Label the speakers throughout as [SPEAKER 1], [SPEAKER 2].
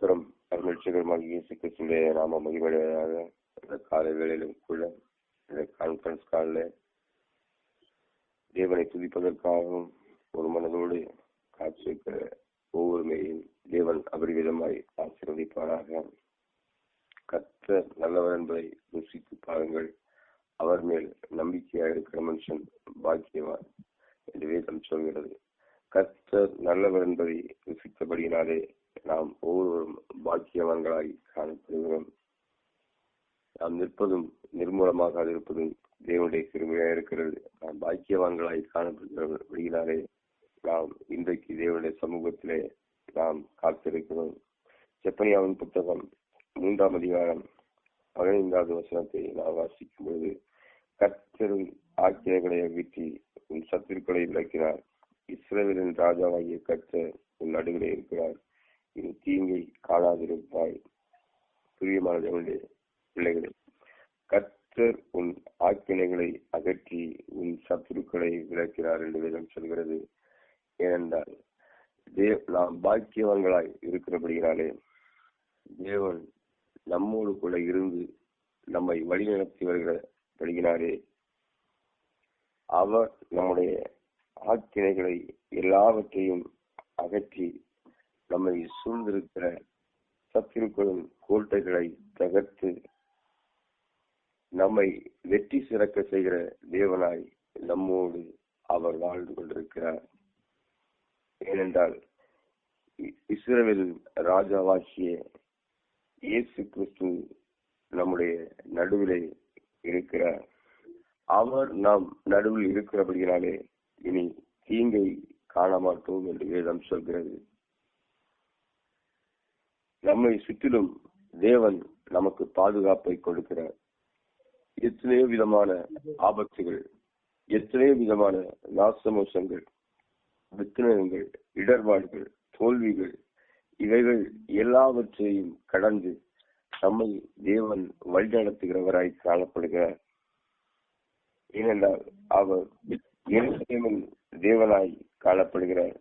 [SPEAKER 1] கத்திரம் அருமட்சகரமாக இயேசு கிறிஸ்துடைய நாம மகிமடைவதாக இந்த காலை வேளையிலும் கூட இந்த கான்ஃபரன்ஸ் காலில் தேவனை துதிப்பதற்காகவும் ஒரு மனதோடு காட்சியிருக்கிற ஒவ்வொருமையும் தேவன் அபரிவிதமாய் ஆசீர்வதிப்பாராக. கத்த நல்லவர் என்பதை ருசித்து பாருங்கள். அவர் மேல் நம்பிக்கையாக இருக்கிற மனுஷன் பாக்கியவான் என்று வேதம் சொல்கிறது. கர்த்தர் நல்லவர் என்பதை ருசித்தபடியினாலே நாம் ஒவ்வொருவரும் பாக்கியவான்களாய் காணப்படுகிறோம். நாம் நிற்பதும் நிர்மூலமாக இருப்பதும் தேவனுடைய கிருமையாக இருக்கிறது. நாம் பாக்கியவான்களாய் காணப்படுகிறபடியினாலே நாம் இன்றைக்கு தேவனுடைய சமூகத்திலே நாம் காத்திருக்கிறோம். செப்பனியாவின் புத்தகம் மூன்றாம் அதிகாரம் பதினைந்தாவது வசனத்தை நாம் வாசிக்கும் பொழுது கர்த்தரும் ஆக்கியங்களை வீட்டி உன் சத்துருக்களை விளக்கினார் இஸ்ரேலின் ராஜாவாகிய கர்த்தர் உன் நடுவிலே இருக்கிறார். இது தீங்கை காணாதிருப்பாய். பிரியமானவர்களே பிள்ளைகளே கர்த்தர் உன் ஆக்கினைகளை அகற்றி உன் சத்துருக்களை விளக்கிறார் என்று வேதம் சொல்கிறது. ஏனென்றால் தேவ் நாம் பாக்கியவான்களாய் இருக்கிறபடினாலே தேவன் நம்மோடு கூட இருந்து நம்மை வழிநடத்தி வருகிறபடியினாலே அவர் நம்முடைய ஆக்கினைகளை எல்லாவற்றையும் அகற்றி நம்மை சூழ்ந்திருக்கிற சத்திருக்களும் கோட்டைகளை தகர்த்து நம்மை வெற்றி சிறக்க செய்கிற தேவனாய் நம்மோடு அவர் வாழ்ந்து கொண்டிருக்கிறார். ஏனென்றால் இஸ்ரேலின் ராஜாவாகிய இயேசு கிறிஸ்து நம்முடைய நடுவிலே இருக்கிறார். அவர் நாம் நடுவில் இருக்கிறபடியினாலே இனி தீங்கை காண மாட்டோம் என்று வேதம் சொல்கிறது. நம்மை சுற்றிலும் தேவன் நமக்கு பாதுகாப்பை கொடுக்கிறார் எத்தனையோ விதமான ஆபத்துகள் எத்தனையோ விதமான நாசமோசங்கள் வித்தனங்கள் இடர்பாடுகள் தோல்விகள் இவைகள் எல்லாவற்றையும் கடந்து நம்மை தேவன் வழிநடத்துகிறவராய் காணப்படுகிறார். ஏனென்றால் அவர் தேவனாய் காணப்படுகிறார்.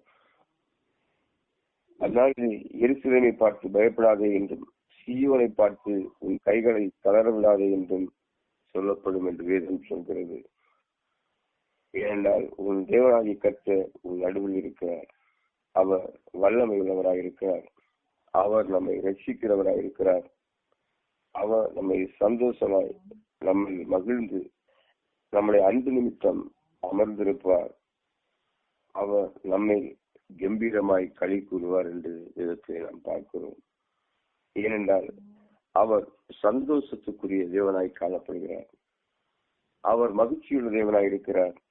[SPEAKER 1] அதனால் எரிசிலனை பார்த்து பயப்படாதே என்றும் சீவனை பார்த்து உன் கைகளை தளர விடாதே என்றும் சொல்லப்படும் என்று வேதம் சொல்கிறது. ஏனென்றால் உன் தேவனாகி கற்ற உன் நடுவில் இருக்கிறார் அவர் வல்லமை உள்ளவராக இருக்கிறார். அவர் நம்மை ரசிக்கிறவராக இருக்கிறார். அவர் நம்மை சந்தோஷமாய் நம்மை மகிழ்ந்து நம்முடைய அன்பு நிமித்தம் அமர்ந்திருப்பார். அவர் நம்மை கம்பீரமாய் களி கூறுவார் என்று விதத்தை நாம் பார்க்கிறோம். ஏனென்றால் அவர் சந்தோஷத்துக்குரிய தேவனாய் காணப்படுகிறார். அவர் மகிழ்ச்சியுள்ள தேவனாய் இருக்கிறார்.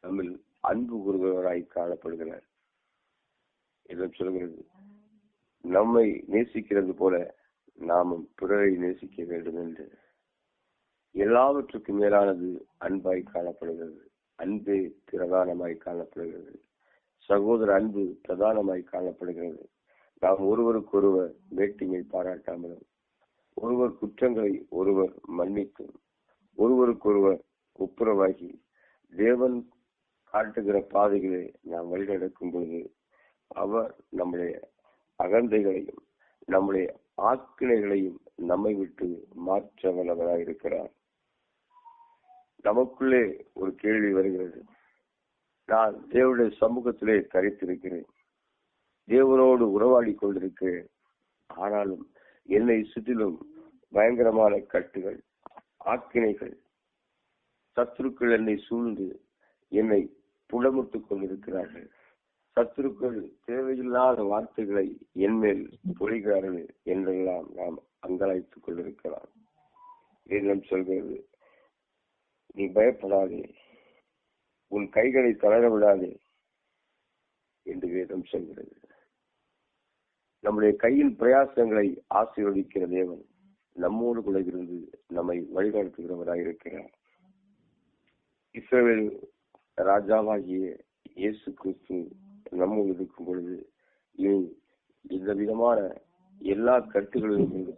[SPEAKER 1] நம்மில் அன்பு கூறுபவராய் காணப்படுகிறார். இதை சொல்கிறது நம்மை நேசிக்கிறது போல நாமும் பிறரை நேசிக்க வேண்டும் என்று. எல்லாவற்றுக்கும் மேலானது அன்பாய் காணப்படுகிறது. அன்பே பிரதானமாய் காணப்படுகிறது. சகோதர அன்பு பிரதானமாய் காணப்படுகிறது. நாம் ஒருவருக்கொருவர் வேட்டிமை பாராட்டாமலும் ஒருவர் குற்றங்களை ஒருவர் மன்னித்தும் ஒருவருக்கொருவர் ஒப்புரவாகி தேவன் காட்டுகிற பாதைகளை நாம் வழிநடக்கும் பொழுது அவர் நம்முடைய அகந்தைகளையும் நம்முடைய ஆக்கினைகளையும் நம்மை விட்டு மாற்ற வல்லவராக இருக்கிறார் நமக்குள்ளே ஒரு கேள்வி வருகிறது. நான் தேவனுடைய சமூகத்திலே கரைத்திருக்கிறேன் தேவனோடு உறவாடி கொண்டிருக்கிறேன். ஆனாலும் என்னை சுற்றிலும் பயங்கரமான கட்டுகள் ஆக்கினைகள் சத்துருக்கள் என்னை சூழ்ந்து என்னை புலமுட்டுக் கொண்டிருக்கிறார்கள். சத்துருக்கள் தேவையில்லாத வார்த்தைகளை என்மேல் பொழிகிறார்கள் என்றெல்லாம் நாம் அங்கலாய்த்துக் கொண்டிருக்கலாம். என்னும் சொல்கிறது நீ பயப்படாதே. உன் கைகளை தளர விடாதே என்று வேதம் சொல்கிறது. நம்முடைய கையின் பிரயாசங்களை ஆசீர்வதிக்கிற தேவன் நம்மோடு கூட இருந்து நம்மை வழிநடத்துகிறவராக இருக்கிறார். இஸ்ரேல் ராஜாவாகிய இயேசு கிறிஸ்து நம்மோடு இருக்கும் பொழுது இனி இந்த விதமான எல்லா கருத்துகளிலிருந்து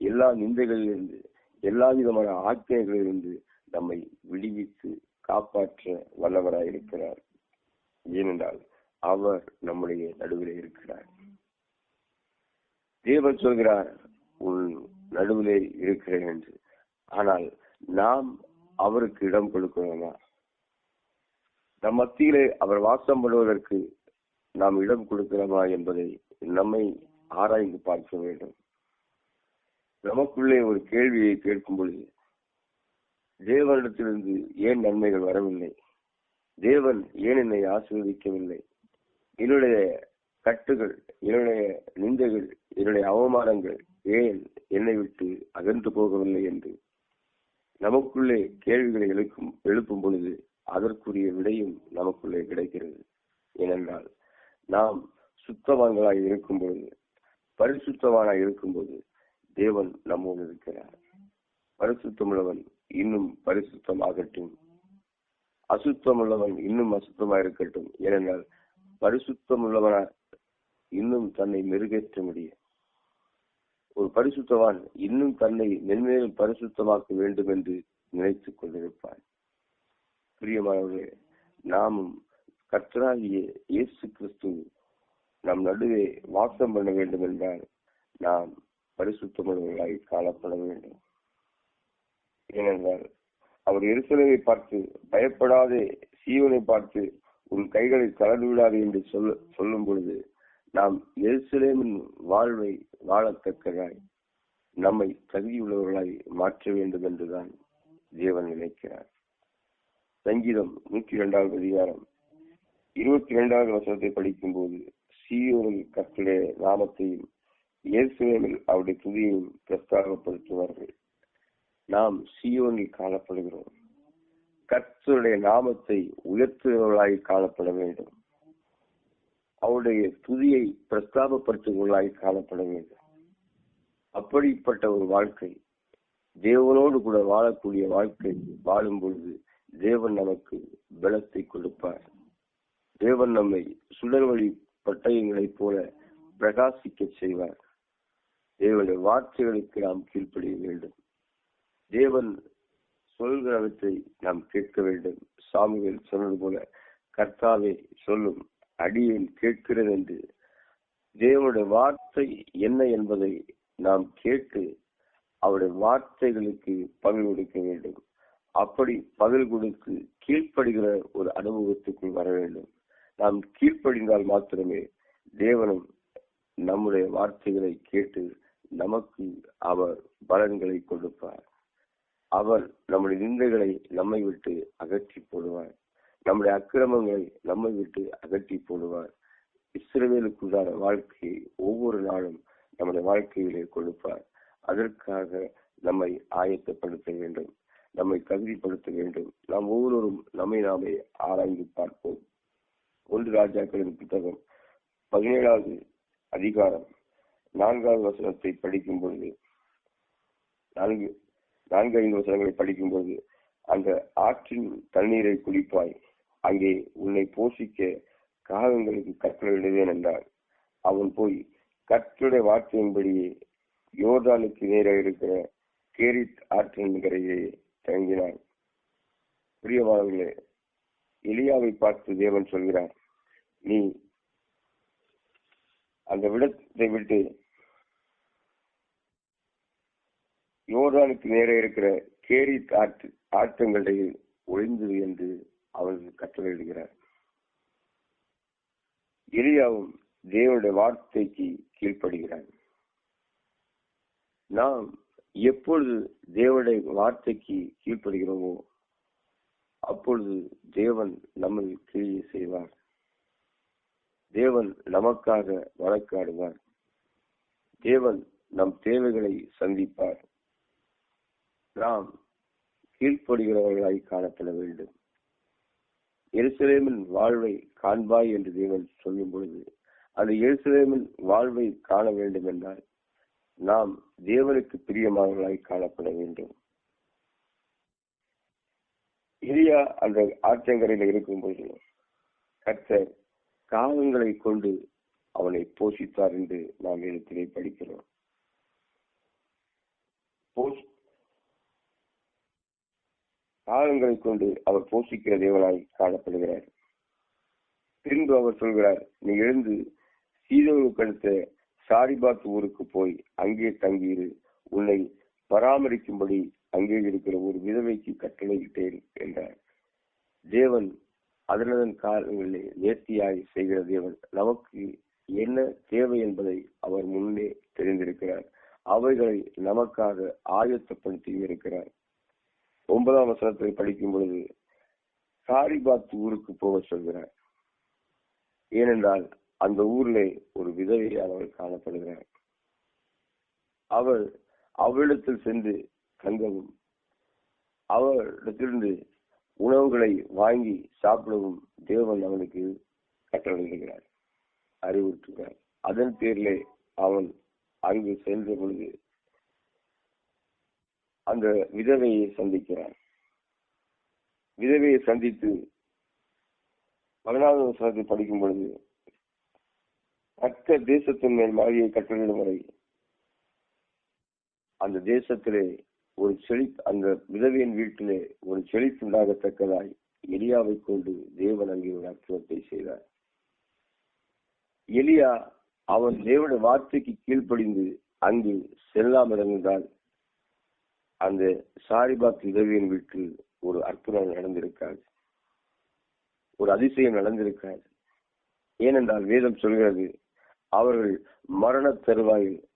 [SPEAKER 1] எல்லா நிந்தைகளிலிருந்து எல்லா விதமான ஆக்கியங்களிலிருந்து நம்மை விடுவித்து காப்பாற்ற வல்லவராய் இருக்கிறார். ஏனென்றால் அவர் நம்முடைய நடுவில் இருக்கிறார். தேவன் சொல்கிறார் உன் நடுவிலே இருக்கிறேன் என்று. ஆனால் நாம் அவருக்கு இடம் கொடுக்கிறோமா? நம் மத்தியிலே அவர் வாசம் பண்ணுவதற்கு நாம் இடம் கொடுக்கிறோமா என்பதை நம்மை ஆராய்ந்து பார்க்க வேண்டும். நமக்குள்ளே ஒரு கேள்வியை கேட்கும் பொழுது தேவனிடத்திலிருந்து ஏன் நன்மைகள் வரவில்லை? தேவன் ஏன் என்னை ஆசீர்வதிக்கவில்லை? என்னுடைய கட்டுகள் என்னுடைய நிந்தைகள் என்னுடைய அவமானங்கள் ஏன் என்னை விட்டு அகன்று போகவில்லை என்று? நமக்குள்ளே கேள்விகளை எழுக்கும் எழுப்பும் பொழுது அதற்குரிய விடையும் நமக்குள்ளே கிடைக்கிறது. ஏனென்றால் நாம் சுத்தவான்களாய் இருக்கும் பொழுது பரிசுத்தவானாய் இருக்கும்போது தேவன் நம்மோடு இருக்கிறார். பரிசுத்தமுள்ளவன் இன்னும் பரிசுத்தமாகட்டும். அசுத்தமுள்ளவன் இன்னும் அசுத்தமா இருக்கட்டும் ஏனென்றால் பரிசுத்தமுள்ளவனா இன்னும் தன்னை மெருகேற்ற முடியும் ஒரு பரிசுத்தவான் இன்னும் தன்னை மென்மேலும் பரிசுத்தமாக்க வேண்டும் என்று நினைத்துக் கொண்டிருப்பான். பிரியமானவர்களே நாமும் கர்த்தராகிய இயேசு கிறிஸ்து நம் நடுவே வாசம் பண்ண வேண்டும் என்றால் நாம் பரிசுத்தமுள்ளவர்களாய் காணப்பட வேண்டும். ஏனென்றால் அவர் எருசலேமை பார்த்து பயப்படாதே சீவனை பார்த்து உன் கைகளை கலந்து விடாது என்று சொல்ல சொல்லும் பொழுது நாம் எருசலேமின் வாழ்வை வாழத்தக்கதாய் நம்மை தகுதியுள்ளவர்களாய் மாற்ற வேண்டும் என்றுதான் தேவன் நினைக்கிறார். சங்கீதம் நூற்றி இரண்டாவது அதிகாரம். இருபத்தி இரண்டாவது வசனத்தை படிக்கும் போது சீயோனில் கற்றுடைய நாமத்தையும் இயேசுவேமில் அவருடைய துதியையும் பிரஸ்தாகப்படுத்துவார்கள் நாம் சீயோனில் காணப்படுகிறோம். கர்த்தருடைய நாமத்தை உயர்த்துகிறவர்களாய் காணப்பட வேண்டும். அவருடைய துதியை பிரஸ்தாபப்படுத்துகிறவர்களாய் காணப்பட வேண்டும். அப்படிப்பட்ட ஒரு வாழ்க்கை தேவனோடு கூட வாழக்கூடிய வாழ்க்கை வாழும் பொழுது தேவன் நமக்கு பலத்தை கொடுப்பார். தேவன் நம்மை சுடர்வழி பட்டயங்களைப் போல பிரகாசிக்க செய்வார். தேவனுடைய வார்த்தைகளுக்கு நாம் கீழ்ப்படிய வேண்டும். தேவன் சொல்கிறவற்றை நாம் கேட்க வேண்டும். சாமிகள் சொன்னது போல கர்த்தாவை சொல்லும் அடியேன் கேட்கிறது என்று. தேவனுடைய வார்த்தை என்ன என்பதை நாம் கேட்டு அவருடைய வார்த்தைகளுக்கு பதில் கொடுக்க வேண்டும். அப்படி பதில் கொடுத்து கீழ்ப்படுகிற ஒரு அனுபவத்துக்குள் வர வேண்டும். நாம் கீழ்ப்படிந்தால் மாத்திரமே தேவனும் நம்முடைய வார்த்தைகளை கேட்டு நமக்கு அவர் பலன்களை கொடுப்பார். அவர் நம்முடைய நிந்தைகளை நம்மை விட்டு அகற்றி போடுவார். நம்முடைய அக்கிரமங்களை நம்மை விட்டு அகற்றி போடுவார். இஸ்ரவேலுக்குள்ளான வாழ்க்கையை ஒவ்வொரு நாளும் நம்முடைய வாழ்க்கையிலே கொடுப்பார். அதற்காக நம்மை ஆயத்தப்படுத்த வேண்டும். நம்மை தகுதிப்படுத்த வேண்டும். நாம் ஒவ்வொருவரும் நம்மை நாமே ஆராய்ந்து பார்ப்போம். ஒன்று ராஜாக்களின் புத்தகம் பதினேழாவது அதிகாரம் நான்காவது வசனத்தை படிக்கும் பொழுது நான்கு நான்கு ஐந்து வசனங்களை படிக்கும் பொழுது அந்த ஆற்றின் தண்ணீரை குளிப்பாய் அங்கே உன்னை போஷிக்க காகங்களுக்கு கட்டளையிடுவேன் என்றார் அவன் போய் கற்றுடைய வார்த்தையின்படியே யோர்தானுக்கு நேராக இருக்கிற கேரித் ஆற்றின் கரையே தங்கினான். பிரியமானவர்களே எலியாவை பார்த்து தேவன் சொல்கிறார் நீ அந்த விடத்தை விட்டு யோர்தானுக்கு நேரே இருக்கிற கேரி ஆற்று ஆற்றங்களில் ஒளிந்து என்று அவர்கள் கட்டளையிடுகிறார் எலியாவும் தேவனுடைய வார்த்தைக்கு கீழ்ப்படுகிறார். நாம் எப்பொழுது தேவனுடைய வார்த்தைக்கு கீழ்ப்படுகிறோமோ அப்பொழுது தேவன் நம்மை கிரியை செய்வார். தேவன் நமக்காக வழக்காடுவார். தேவன் நம் தேவைகளை சந்திப்பார். நாம் கீழ்ப்படுகிறவர்களாய் காணப்பட வேண்டும். எருசலேமின் வாழ்வை காண்பாய் என்று தேவன் சொல்லும் பொழுது அந்த எருசலேமின் வாழ்வை காண வேண்டும் என்றால் நாம் தேவனுக்கு பிரியமானவர்களாய் காணப்பட வேண்டும். இரியா அந்த ஆற்றங்கரையில் இருக்கும்போது கர்த்தர் காகங்களை கொண்டு அவனை போஷித்தார் என்று நாம் இடத்திலே படிக்கிறோம். காலங்களை கொண்டு அவர் போஷிக்கிற தேவனாய் காணப்படுகிறார். பின்பு அவர் சொல்கிறார் நீ எழுந்து சீதோனுக்கு அடுத்த சாரிபாத் ஊருக்கு போய் அங்கே தங்கியிரு. உன்னை பராமரிக்கும்படி அங்கே இருக்கிற ஒரு விதவைக்கு கட்டளையிட்டேன் என்றார். தேவன் அதனதன் காலங்களிலே நேர்த்தியாய் செய்கிற தேவன். நமக்கு என்ன தேவை என்பதை அவர் முன்னே தெரிந்திருக்கிறார். அவைகளை நமக்காக ஆயத்தப்படுத்தியும் இருக்கிறார். ஒன்பதாம் வசனத்தை படிக்கும் பொழுது சாரிபாத் ஊருக்கு போக சொல்கிறார். ஏனென்றால் அந்த ஊரிலே ஒரு விதவையானவள் காணப்படுகிறார். அவள் அவளிடத்தில் சென்று தங்கவும் அவளிடத்திலிருந்து உணவுகளை வாங்கி சாப்பிடவும் தேவன் அவனுக்கு கட்டளையிடுகிறார் அறிவுறுத்துகிறார். அதன் பேரிலே அவன் அங்கு சென்ற பொழுது அந்த விதவையை சந்திக்கிறான் விதவையை சந்தித்து பதினாவது வசனத்தை படிக்கும் பொழுது தக்க தேசத்தின் மேல் மாளிகை கட்டளிடும் வரை அந்த தேசத்திலே ஒரு செழி அந்த விதவையின் வீட்டிலே ஒரு செழிப்புண்டாகத்தக்கதாய் எலியாவை கொண்டு தேவன் அங்கே ஒரு அற்புதத்தை செய்தார். எலியா அவன் தேவனுடைய வார்த்தைக்கு கீழ்ப்படிந்து அங்கு செல்லாமல் இருந்தால் அந்த சாரிபாத் உதவியின் வீட்டில் ஒரு அற்புதம் நடந்திருக்காது. ஒரு அதிசயம் நடந்திருக்காது. ஏனென்றால் வேதம் சொல்கிறது அவர்கள் மரண தருவாயில்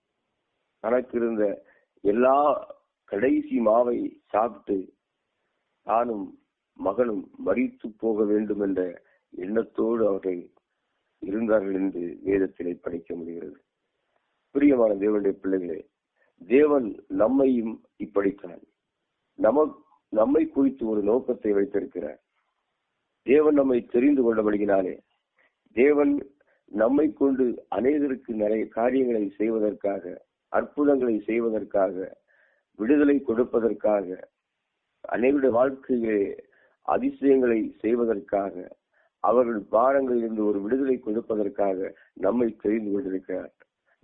[SPEAKER 1] தனக்கு இருந்த எல்லா கடைசி மாவை சாப்பிட்டு தானும் மகனும் மறித்து போக வேண்டும் என்ற எண்ணத்தோடு அவர்கள் இருந்தார்கள் என்று வேதத்திலே படிக்க முடிகிறது. பிரியமான தேவனுடைய பிள்ளைகளே தேவன் நம்மையும் இப்படித்தான். நம நம்மை குறித்து ஒரு நோக்கத்தை வைத்திருக்கிறார். தேவன் நம்மை தெரிந்து கொண்டபடியினாலே தேவன் நம்மை கொண்டு அநேகருக்கு நிறைய காரியங்களை செய்வதற்காக அற்புதங்களை செய்வதற்காக விடுதலை கொடுப்பதற்காக அனைவருடைய வாழ்க்கையிலே அதிசயங்களை செய்வதற்காக அவர்கள் பாரங்களில் இருந்து ஒரு விடுதலை கொடுப்பதற்காக நம்மை தெரிந்து கொண்டிருக்கிறார்.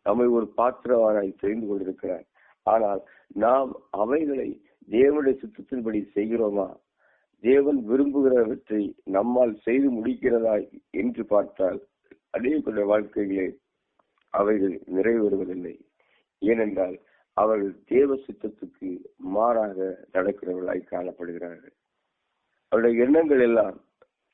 [SPEAKER 1] நம்மை ஒரு பாத்திரவானாய் தெரிந்து கொண்டிருக்கிறார். ஆனால் நாம் அவைகளை தேவனுடைய சுத்தத்தின்படி செய்கிறோமா? தேவன் விரும்புகிறவற்றை நம்மால் செய்து முடிக்கிறதா என்று பார்த்தால் அநேக வாழ்க்கைகளே அவைகள் நிறைவேறுவதில்லை. ஏனென்றால் அவர்கள் தேவ சித்தத்துக்கு மாறாக நடக்கிறவர்களாய் காணப்படுகிறார்கள். அவருடைய எண்ணங்கள் எல்லாம்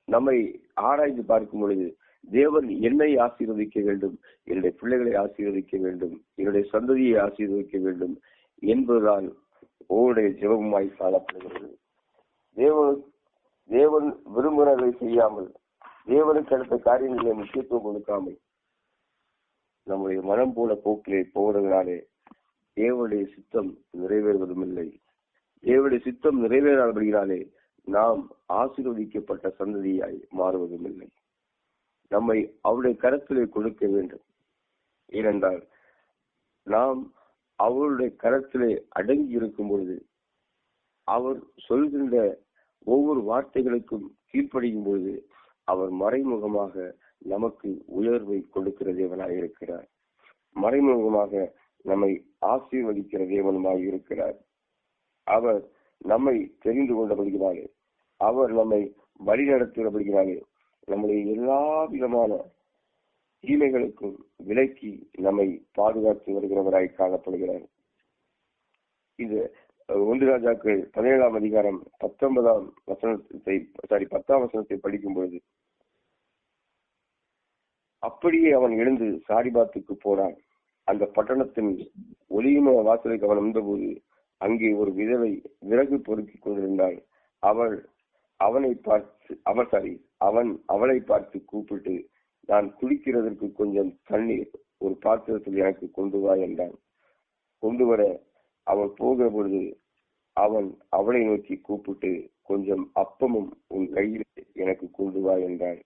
[SPEAKER 1] நம்மை ஆராய்ந்து பார்க்கும் பொழுது தேவன் என்னை ஆசீர்வதிக்க வேண்டும் என்னுடைய பிள்ளைகளை ஆசீர்வதிக்க வேண்டும் என்னுடைய சந்ததியை ஆசீர்வதிக்க வேண்டும் என்பதுதான் உங்களுடைய ஜெபமாய் காணப்படுகிறது. தேவன் தேவன் விரும்புகிறதை செய்யாமல் தேவனுக்கு அடுத்த காரியங்களை முக்கியத்துவம் கொடுக்காமல் நம்முடைய மனம் போல போக்கிலே போவதனாலே தேவனுடைய சித்தம் நிறைவேறுவதும் இல்லை தேவனுடைய சித்தம் நிறைவேறப்படுகிறாலே நாம் ஆசீர்வதிக்கப்பட்ட சந்ததியாய் மாறுவதும் இல்லை நம்மை அவருடைய கரத்திலே கொடுக்க வேண்டும். ஏனென்றால் நாம் அவருடைய கரத்திலே அடங்கி இருக்கும் பொழுது அவர் சொல்கின்ற ஒவ்வொரு வார்த்தைகளுக்கும் கீழ்ப்படியும் பொழுது அவர் மறைமுகமாக நமக்கு உயர்வை கொடுக்கிற தேவனாய் இருக்கிறார். மறைமுகமாக நம்மை ஆசீர்வதிக்கிற தேவனுமாய் இருக்கிறார். அவர் நம்மை தெரிந்து கொண்டபடுகிறாரே அவர் நம்மை வழி நடத்துகிறபடினாலே நம்முடைய எல்லா விதமான தீமைகளுக்கும் விலக்கி நம்மை பாதுகாத்து வருகிறவராய் காணப்படுகிறார் இது ஒன்று ராஜாக்கள் பதினேழாம் அதிகாரம் பத்தொன்பதாம் வசனத்தை சாரி பத்தாம் வசனத்தை படிக்கும் பொழுது அப்படியே அவன் எழுந்து சாரிபாத்துக்கு போனான். அந்த பட்டணத்தின் ஒளியும வாசலுக்கு அவன் வந்தபோது அங்கே ஒரு விதவை விறகு பொறுக்கிக் கொண்டிருந்தாள். அவள் அவனை பார்த்து அவர் சாரி அவன் அவளை பார்த்து கூப்பிட்டு நான் குளிக்கிறதற்கு கொஞ்சம் தண்ணீர் ஒரு பாத்திரத்தில் எனக்கு கொண்டு வா என்றான். கொண்டு வர அவள் போகிற பொழுது அவன் அவளை நோக்கி கூப்பிட்டு கொஞ்சம் அப்பமும் உன் கையில் எனக்கு கொண்டு வா என்றான்.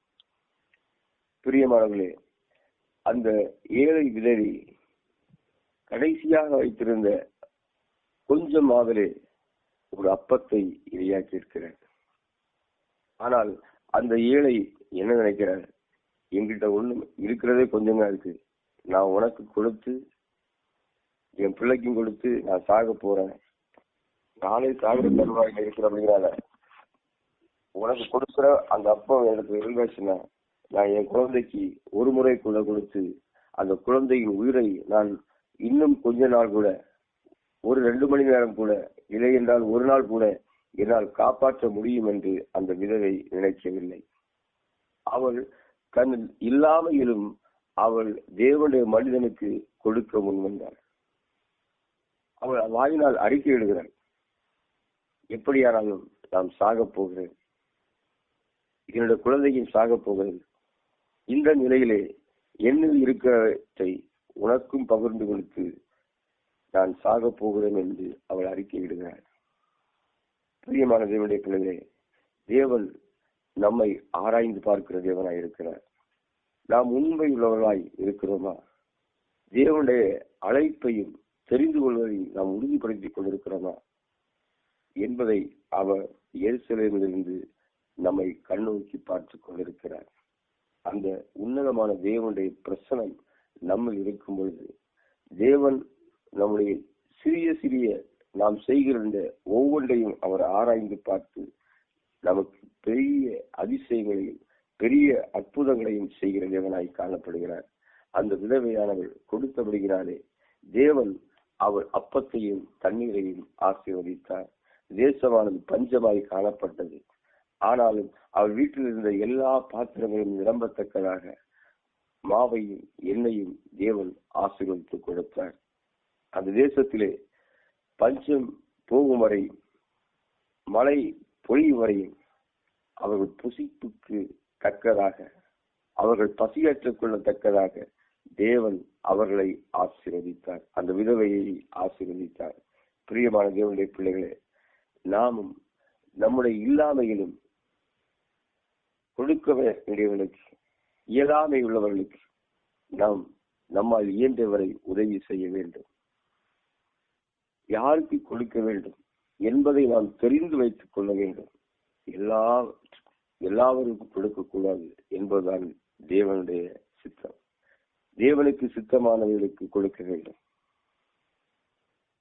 [SPEAKER 1] பிரியமானவர்களே அந்த ஏழை விதவி கடைசியாக வைத்திருந்த கொஞ்சம் மாதிரி ஒரு அப்பத்தை இரையாக்கி இருக்கிறார் ஆனால் அந்த ஏழை என்ன நினைக்கிறார்? எங்கிட்ட ஒண்ணும் இருக்கிறதே கொஞ்சம் இருக்கு. நான் உனக்கு கொடுத்து என் பிள்ளைக்கும் கொடுத்து நான் சாக போறேன். நாளை சாகிற தருவாயில் இருக்கிற அப்படிங்கிறால உனக்கு கொடுக்குற அந்த அப்பா எனக்கு இருந்துச்சுன்னா நான் என் குழந்தைக்கு ஒரு முறைக்குள்ள கொடுத்து அந்த குழந்தையின் உயிரை நான் இன்னும் கொஞ்ச நாள் கூட ஒரு ரெண்டு மணி நேரம் கூட இல்லை என்றால் ஒரு நாள் கூட என்னால் காப்பாற்ற முடியும் என்று அந்த விதவை நினைக்கவில்லை. அவள் தன் இல்லாமையிலும் அவள் தேவனுடைய மனிதனுக்கு கொடுக்க முன்வந்தாள் அவள் வாயினால் அறிக்கை எழுகிறாள். எப்படியானாலும் நாம் சாகப் போகிறேன். என்னுடைய குழந்தையும் சாகப் போகிறது. இந்த நிலையிலே என்னில் இருக்கிறதை உனக்கும் பகிர்ந்து கொடுத்து நான் சாகப் போகிறேன் என்று அவள் அறிக்கையிடுகிறாள் பிரியமான தேவனுடைய பிள்ளைகளே தேவன் நம்மை ஆராய்ந்து பார்க்கிற தேவனாய் இருக்கிறார். நாம் உண்மை உள்ளவர்களாய் இருக்கிறோமா? தேவனுடைய அழைப்பையும் தெரிந்து கொள்வதை நாம் உறுதிப்படுத்திக் கொண்டிருக்கிறோமா? என்பதை அவர் எருசலேமிலிருந்து நம்மை கண்ணோக்கி பார்த்து கொண்டிருக்கிறார். அந்த உன்னதமான தேவனுடைய பிரசனம் நம்ம இருக்கும் பொழுது தேவன் நம்முடைய சிறிய சிறிய நாம் செய்கிற ஒவ்வொன்றையும் அவர் ஆராய்ந்து பார்த்து நமக்கு பெரிய அதிசயங்களையும் பெரிய அற்புதங்களையும் செய்கிற தேவனாய் காணப்படுகிறார். அந்த விதவையானவள் கொடுத்தபடுகிறாரே தேவன் அவர் அப்பத்தையும் தண்ணீரையும் ஆசீர்வதித்தார். தேசமானது பஞ்சமாய் காணப்பட்டது. ஆனாலும் அவர் வீட்டில் இருந்த எல்லா பாத்திரங்களையும் நிரம்பத்தக்கதாக மாவையும் எண்ணையும் தேவன் ஆசீர்வதித்து கொடுத்தார். அந்த தேசத்திலே பஞ்சம் போகும் வரையும் மழை பொழியும் வரையும் அவர்கள் புசிப்புக்கு தக்கதாக அவர்கள் பசியாற்றிக் கொள்ளத்தக்கதாக தேவன் அவர்களை ஆசீர்வதித்தார். அந்த விதவையை ஆசீர்வதித்தார். பிரியமான தேவனுடைய பிள்ளைகளே நாமும் நம்முடைய இல்லாமையிலும் கொடுக்க வேண்டியவர்களுக்கு இயலாமை உள்ளவர்களுக்கு நாம் நம்மால் இயன்றவரை உதவி செய்ய வேண்டும். யாருக்கு கொடுக்க வேண்டும் என்பதை நாம் தெரிந்து வைத்துக் கொள்ள வேண்டும். எல்லா எல்லாவருக்கும் கொடுக்கக்கூடாது என்பதுதான் தேவனுடைய சித்தம். தேவனுக்கு சித்தமானவர்களுக்கு கொடுக்க வேண்டும்.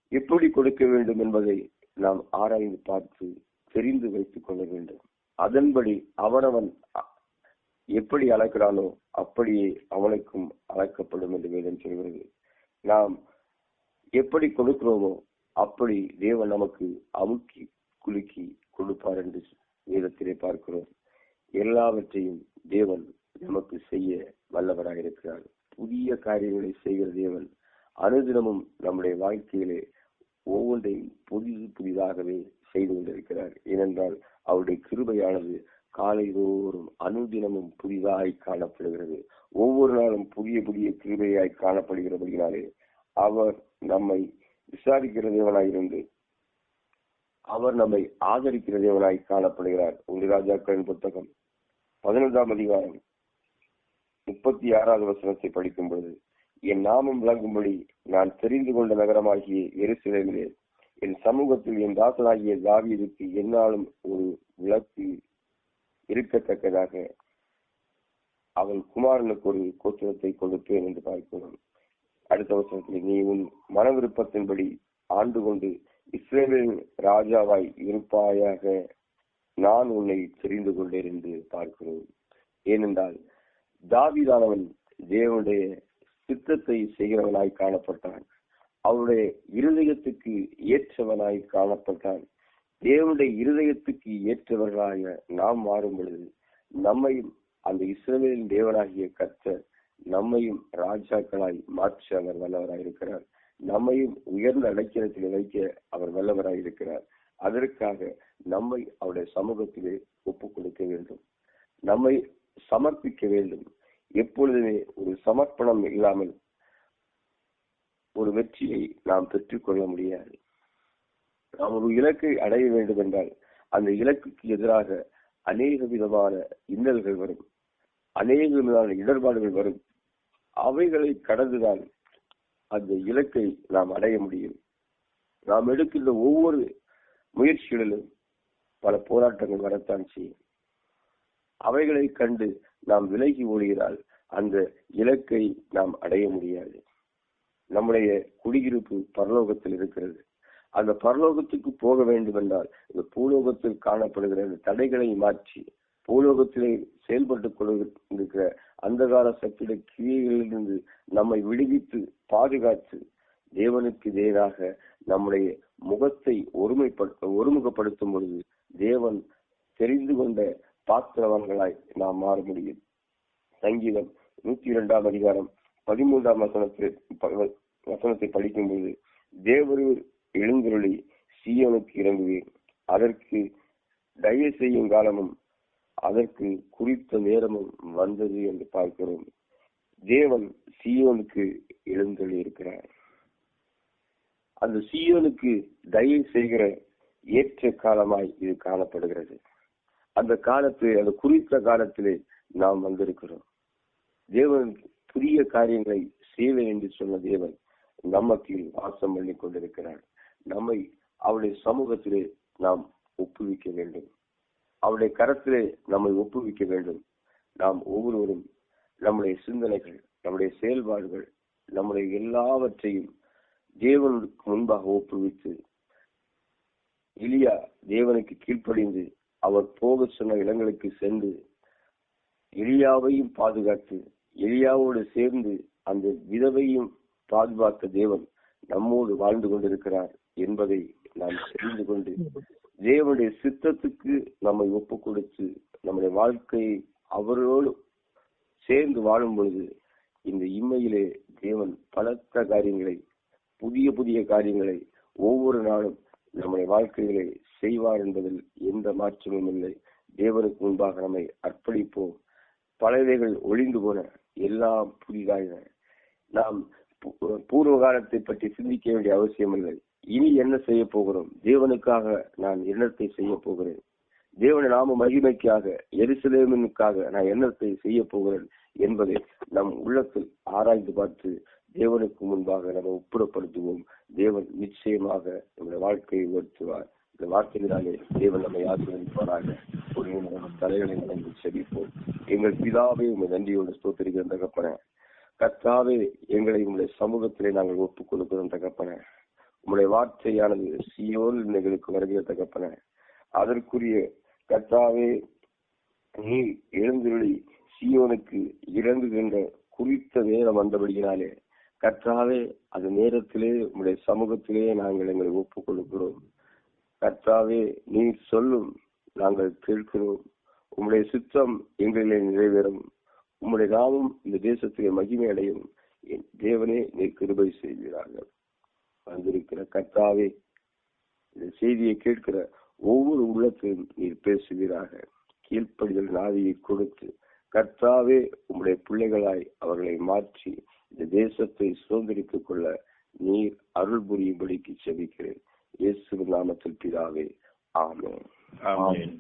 [SPEAKER 1] எப்படி கொடுக்க வேண்டும் என்பதை நாம் ஆராய்ந்து பார்த்து தெரிந்து வைத்துக் கொள்ள வேண்டும். அதன்படி அவனவன் எப்படி அளக்கிறானோ அப்படியே அவனுக்கும் அளக்கப்படும் என்று வேதம் சொல்கிறது. நாம் எப்படி கொடுக்கிறோமோ அப்படி தேவன் நமக்கு அமுக்கி குலுக்கி கொடுப்பார் என்று வேதத்திலே பார்க்கிறோம். எல்லாவற்றையும் தேவன் நமக்கு செய்ய வல்லவராக இருக்கிறார். புதிய காரியங்களை செய்கிற தேவன் அனுதினமும் நம்முடைய வாழ்க்கையிலே ஒவ்வொன்றையும் புதிது புதிதாகவே செய்து கொண்டிருக்கிறார். ஏனென்றால் அவருடைய கிருபையானது காலைதோறும் அனுதினமும் புதிதாய் காணப்படுகிறது. ஒவ்வொரு நாளும் புதிய புதிய கிருபையாய் காணப்படுகிறபடினாலே அவர் நம்மை விசாரிக்கிற தேவனாயிருந்து அவர் நம்மை ஆதரிக்கிற தேவனாய் காணப்படுகிறார். உங்கள் ராஜாக்களின் புத்தகம் பதினொன்றாம் அதிகாரம் முப்பத்தி ஆறாவது வசனத்தை படிக்கும் பொழுது என் நாமம் விளங்கும்படி நான் தெரிந்து கொண்ட நகரமாகிய எருசலேமிலே என் சமூகத்தில் என் தாசனாகிய தாவியதுக்கு என்னாலும் ஒரு விளக்கு இருக்கத்தக்கதாக அவன் குமாரனுக்கு ஒரு கோத்திரத்தை கொடுப்பேன் என்று பார்க்கிறோம். அடுத்த வசனத்தில் நீ உன் மன விருப்பத்தின்படி ஆண்டு கொண்டு இஸ்ரேலின் ராஜாவாய் இருப்பாயாக நான் உன்னை தெரிந்து கொண்டிருந்து பார்க்கிறோம். ஏனென்றால் தாவிதானவன் தேவனுடைய சித்தத்தை செய்கிறவனாய் காணப்பட்டான். அவருடைய இருதயத்துக்கு ஏற்றவனாய் காணப்பட்டான். தேவனுடைய இருதயத்துக்கு ஏற்றவர்களாக நாம் மாறும் பொழுது நம்மையும் அந்த இஸ்ரேலின் தேவனாகிய கர்த்தர் நம்மையும் ராஜாக்களாய் மாற்றி அவர் வல்லவராயிருக்கிறார் நம்மையும் உயர்ந்த அடைக்கலத்தில் வைக்க அவர் வல்லவராயிருக்கிறார் அதற்காக நம்மை அவருடைய சமூகத்திலே ஒப்புக் கொடுக்க வேண்டும். நம்மை சமர்ப்பிக்க வேண்டும். எப்பொழுதுமே ஒரு சமர்ப்பணம் இல்லாமல் ஒரு வெற்றியை நாம் பெற்றுக்கொள்ள முடியாது. நாம் ஒரு இலக்கை அடைய வேண்டும் என்றால் அந்த இலக்குக்கு எதிராக அநேக விதமான இன்னல்கள் வரும். அநேக விதமான இடர்பாடுகள் வரும். அவைகளை கடந்துதான் அந்த இலக்கை நாம் அடைய முடியும். நாம் எடுக்கின்ற ஒவ்வொரு முயற்சிகளிலும் பல போராட்டங்கள் வரத்தான் செய்யும். அவைகளை கண்டு நாம் விலகி ஓடுகிறால் அந்த இலக்கை நாம் அடைய முடியாது. நம்முடைய குடியிருப்பு பரலோகத்தில் இருக்கிறது. அந்த பரலோகத்துக்கு போக வேண்டும் என்றால் இந்த பூலோகத்தில் காணப்படுகிற இந்த தடைகளை மாற்றி பூலோகத்திலே செயல்பட்டுக் கொண்டிருக்கிற அந்தகார சக்தியுடைய கிரியைகளிலிருந்து நம்மை விடுவித்து பாதுகாத்து தேவனுக்கு நேராக நம்முடைய முகத்தை ஒருமைப்படுத்த ஒருமுகப்படுத்தும் பொழுது தேவன் தெரிந்து கொண்ட பாத்திரவான்களாய் நாம் மாற முடியும். சங்கீதம் நூத்தி இரண்டாம் அதிகாரம் பதிமூன்றாம் வசனத்தை வசனத்தை படிக்கும் பொழுது தேவரூர் எழுந்தருளி சீயோனுக்கு இறங்குவேன். அதற்கு தயவு செய்யும் காலமும் அதற்கு குறித்த நேரமும் வந்தது என்று பார்க்கிறோம். தேவன் சியோனுக்கு எழுந்தருளி இருக்கிறார். அந்த சீயோனுக்கு தயவு செய்கிற ஏற்ற காலமாய் இது காணப்படுகிறது. அந்த காலத்தில் அந்த குறித்த காலத்திலே நாம் வந்திருக்கிறோம். தேவன் புதிய காரியங்களை செய்வேன் என்று சொன்ன தேவன் நமக்கில் வாசம் பண்ணி கொண்டிருக்கிறார். நம்மை அவருடைய சமூகத்திலே நாம் ஒப்புவிக்க வேண்டும். அவருடைய கரத்திலே நம்மை ஒப்புவிக்க வேண்டும். நாம் ஒவ்வொருவரும் நம்முடைய சிந்தனைகள் நம்முடைய செயல்பாடுகள் நம்முடைய எல்லாவற்றையும் தேவனுக்கு முன்பாக ஒப்புவித்து எலியா தேவனுக்கு கீழ்ப்படிந்து அவர் போக சொன்ன இடங்களுக்கு சென்று எலியாவையும் பாதுகாத்து எலியாவோடு சேர்ந்து அந்த விதவையும் பாதுகாத்த தேவன் நம்மோடு வாழ்ந்து கொண்டிருக்கிறார் என்பதை நாம் தெரிந்து கொண்டு தேவனுடைய சித்தத்துக்கு நம்மை ஒப்பு கொடுத்து நம்முடைய வாழ்க்கையை அவரோடு சேர்ந்து வாழும் பொழுது இந்த இம்மையிலே தேவன் பலத்த காரியங்களை புதிய புதிய காரியங்களை ஒவ்வொரு நாளும் நம்முடைய வாழ்க்கையிலே செய்வார் என்பதில் எந்த மாற்றமும் இல்லை. தேவனுக்கு முன்பாக நம்மை அர்ப்பணிப்போம். பழையவைகள் ஒளிந்து போன எல்லாம் புதிதாயின. நாம் பூர்வ காலத்தை பற்றி சிந்திக்க வேண்டிய அவசியம் இல்லை. இனி என்ன செய்ய போகிறோம்? தேவனுக்காக நான் என்னத்தை செய்ய போகிறேன்? தேவன நாம மகிமைக்காக எருசலேமினுக்காக நான் எண்ணத்தை செய்ய போகிறேன் என்பதை நம் உள்ளத்தில் ஆராய்ந்து பார்த்து தேவனுக்கு முன்பாக நம்ம ஒப்புறப்படுத்துவோம் தேவன் நிச்சயமாக நம்முடைய வாழ்க்கையை உயர்த்துவார். இந்த வார்த்தையினாலே தேவன் நம்மை ஆசீர்வதிப்பாராக. ஒரு தலைகளை நடந்து செவிப்போம் எங்கள் பிதாவே உங்க நன்றியோடு ஸ்தோத்திரிக்கிற தகப்பன. கத்தாவே எங்களை உங்களுடைய சமூகத்திலே நாங்கள் ஒப்புக் கொடுக்கிறோம் தகப்பன. உங்களுடைய வார்த்தையானது சியோல் எங்களுக்கு வருகிற தகப்பன அதற்குரிய கர்த்தாவே நீ எழுந்துருளி சியோனுக்கு இறங்குகின்ற குறித்த நேரம் வந்தபடியினாலே கர்த்தாவே அது நேரத்திலே உங்களுடைய சமூகத்திலே நாங்கள் எங்களை ஒப்புக் கொடுக்கிறோம் கர்த்தாவே நீ சொல்லும் நாங்கள் கேட்கிறோம். உம்முடைய சித்தம் எங்களிலே நிறைவேறும். உம்முடைய நாமம் இந்த தேசத்திலே மகிமை அடையும் என் தேவனே நீ கிருபை செய்கிறார்கள் வந்திருக்கிற கர்த்தாவே இந்த செய்தியை கேட்கிற ஒவ்வொரு உள்ளத்திலும் நீர் பேசுவீராக. கீழ்ப்படிதல் நாதியை கொடுத்து கர்த்தாவே உங்களுடைய பிள்ளைகளாய் அவர்களை மாற்றி இந்த தேசத்தை சுதந்திரித்துக் கொள்ள நீர் அருள் புரியும்படிக்கு செபிக்கிறேன். இயேசு நாமத்தில் பிதாவே ஆமே
[SPEAKER 2] ஆமென்.